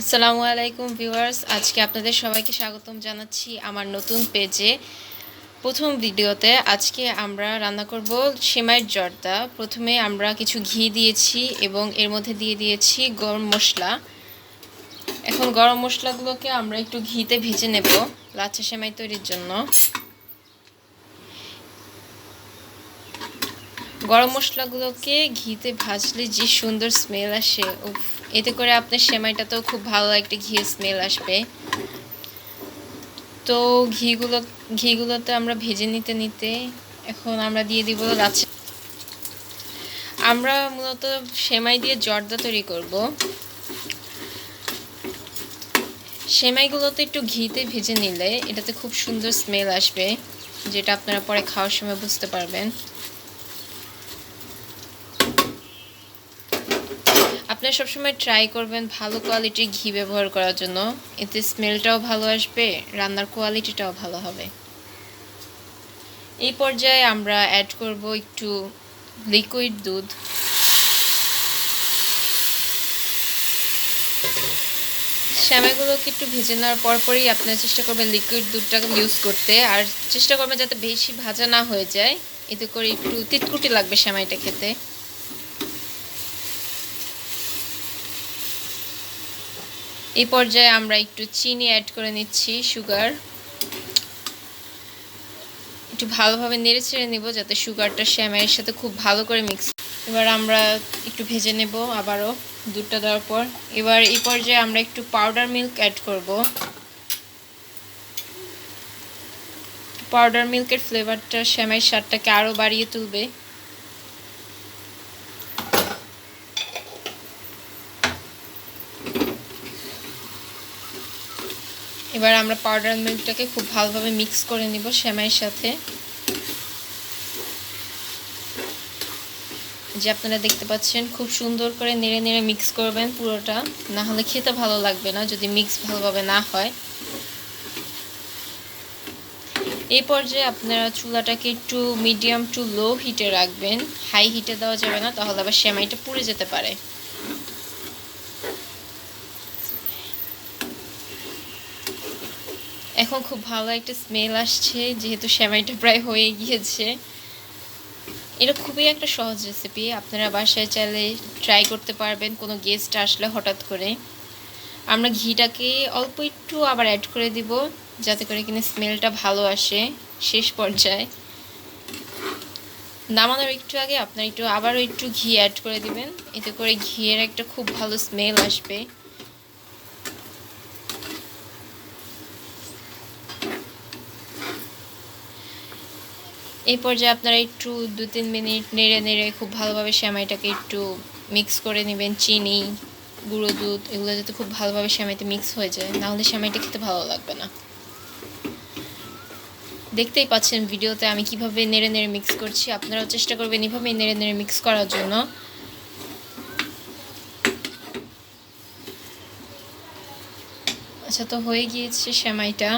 আসসালামু আলাইকুম ভিউয়ার্স, আজকে আপনাদের সবাইকে স্বাগতম জানাচ্ছি আমার নতুন পেজে। প্রথম ভিডিওতে আজকে আমরা রান্না করব সেমাইয়ের জর্দা। প্রথমে আমরা কিছু ঘি দিয়েছি এবং এর মধ্যে দিয়ে দিয়েছি গরম মশলা। এখন গরম মশলাগুলোকে আমরা একটু ঘিতে ভেজে নেব লাচ্ছা সেমাই তৈরির জন্য। গরম মশলাগুলোকে ঘিতে ভাজলে যে সুন্দর স্মেল আসে এতে করে আপনার সেমাইটাতেও খুব ভালো একটা ঘিয়ের স্মেল আসবে। তো ঘিগুলো, ঘিগুলোতে আমরা ভেজে নিতে নিতে এখন আমরা দিয়ে দিব লাচ্ছা আমরা মূলত সেমাই দিয়ে জর্দা তৈরি করব। সেমাইগুলোতে একটু ঘিতে ভেজে নিলে এটাতে খুব সুন্দর স্মেল আসবে, যেটা আপনারা পরে খাওয়ার সময় বুঝতে পারবেন। আপনারা সবসময় ট্রাই করবেন ভালো কোয়ালিটির ঘি ব্যবহার করার জন্য। এতে স্মেলটাও ভালো আসবে, রান্নার কোয়ালিটিটাও ভালো হবে। এই পর্যায়ে আমরা অ্যাড করব একটু লিকুইড দুধ। শ্যামাগুলোকে একটু ভেজে নেওয়ার পরপরই আপনারা চেষ্টা করবেন লিকুইড দুধটা ইউজ করতে। আর চেষ্টা করবেন যাতে বেশি ভাজা না হয়ে যায়। এতে করে একটু তিতকুটি লাগবে শ্যামাইটা খেতে। এই পর্যায়ে আমরা একটু চিনি অ্যাড করে নিচ্ছি সুগার একটু ভালোভাবে নেড়ে ছেড়ে নেব যাতে সুগারটা শ্যামাইয়ের সাথে খুব ভালো করে মিক্স এবার আমরা একটু ভেজে নেব আবারও দুধটা দেওয়ার পর। এবার এই পর্যায়ে আমরা একটু পাউডার মিল্ক অ্যাড করব। পাউডার মিল্কের ফ্লেভারটা শ্যামাইয়ের স্বাদটাকে আরও বাড়িয়ে তুলবে। এবার আমরা পাউডার মিল্কটাকে খুব ভালোভাবে মিক্স করে নিব সেমাইয়ের সাথে। যে আপনারা দেখতে পাচ্ছেন, খুব সুন্দর করে নেড়ে নেড়ে মিক্স করবেন পুরোটা। না হলে খেতে ভালো লাগবে না যদি মিক্স ভালোভাবে না হয়। এই পর্যায়ে আপনারা চুলাটাকে একটু মিডিয়াম টু লো হিটে রাখবেন। হাই হিটে দেওয়া যাবে না, তাহলে আবার সেমাইটা পুড়ে যেতে পারে। এখন খুব ভালো একটা স্মেল আসছে, যেহেতু সেমাইটা প্রায় হয়ে গিয়েছে। এটা খুবই একটা সহজ রেসিপি আপনারা বাসায় চাইলে ট্রাই করতে পারবেন, কোনো গেস্ট আসলে হঠাৎ করে। আমরা ঘিটাকে অল্প একটু আবার অ্যাড করে দিব, যাতে করে কিনা স্মেলটা ভালো আসে শেষ পর্যায়ে। নামানোর একটু আগে আপনারা একটু আবারও একটু ঘি অ্যাড করে দিবেন, এতে করে ঘিয়ের একটা খুব ভালো স্মেল আসবে। এই পর্যায়ে আপনারা একটু দু তিন মিনিট নেড়ে নেড়ে খুব ভালোভাবে সেমাইটাকে একটু মিক্স করে নেবেন। চিনি, গুঁড়ো দুধ, এগুলো যাতে খুব ভালোভাবে সেমাইতে মিক্স হয়ে যায়। নাহলে সেমাইটা খেতে ভালো লাগবে না। দেখতেই পাচ্ছেন ভিডিওতে আমি কীভাবে নেড়ে নেড়ে মিক্স করছি। আপনারাও চেষ্টা করবেন এভাবেই নেড়ে নেড়ে মিক্স করার জন্য। আচ্ছা তো হয়ে গিয়েছে সেমাইটা।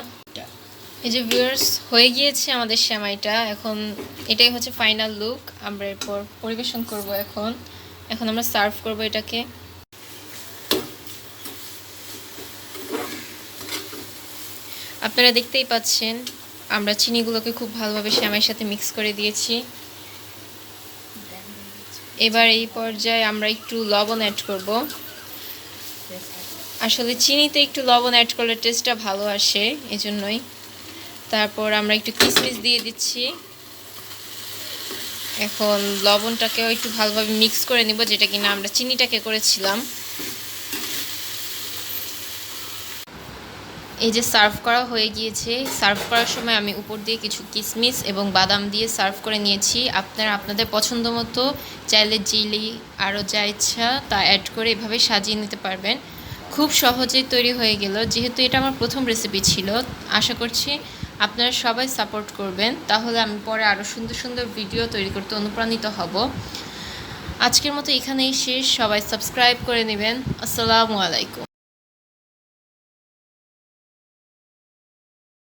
এই যে ভিউয়ার্স হয়ে গিয়েছে আমাদের শ্যামাইটা এখন এটাই হচ্ছে ফাইনাল লুক আমরা এরপর পরিবেশন করব এখন। এখন আমরা সার্ভ করব এটাকে। আপনারা দেখতেই পাচ্ছেন, আমরা চিনিগুলোকে খুব ভালোভাবে শ্যামাইয়ের সাথে মিক্স করে দিয়েছি। এবার এই পর্যায়ে আমরা একটু লবণ অ্যাড করব। আসলে চিনিতে একটু লবণ অ্যাড করলে টেস্টটা ভালো আসে, এজন্যই। তারপর আমরা একটু কিসমিস দিয়ে দিচ্ছি। এখন লবণটাকেও একটু ভালোভাবে মিক্স করে নিব, যেটা কিনা আমরা চিনিটাকে করেছিলাম। এই যে সার্ভ করা হয়ে গিয়েছে, সার্ভ করার সময় আমি উপর দিয়ে কিছু কিশমিশ এবং বাদাম দিয়ে সার্ভ করে নিয়েছি। আপনারা আপনাদের পছন্দ মতো, চাইলে জিলি আরও যা ইচ্ছা তা অ্যাড করে এভাবে সাজিয়ে নিতে পারবেন। খুব সহজেই তৈরি হয়ে গেল। যেহেতু এটা আমার প্রথম রেসিপি ছিল, আশা করছি আপনারা সবাই সাপোর্ট করবেন। তাহলে আমি পরে আরও সুন্দর সুন্দর ভিডিও তৈরি করতে অনুপ্রাণিত হব। আজকের মতো এখানেই শেষ। সবাই সাবস্ক্রাইব করে নেবেন। আসসালামু আলাইকুম।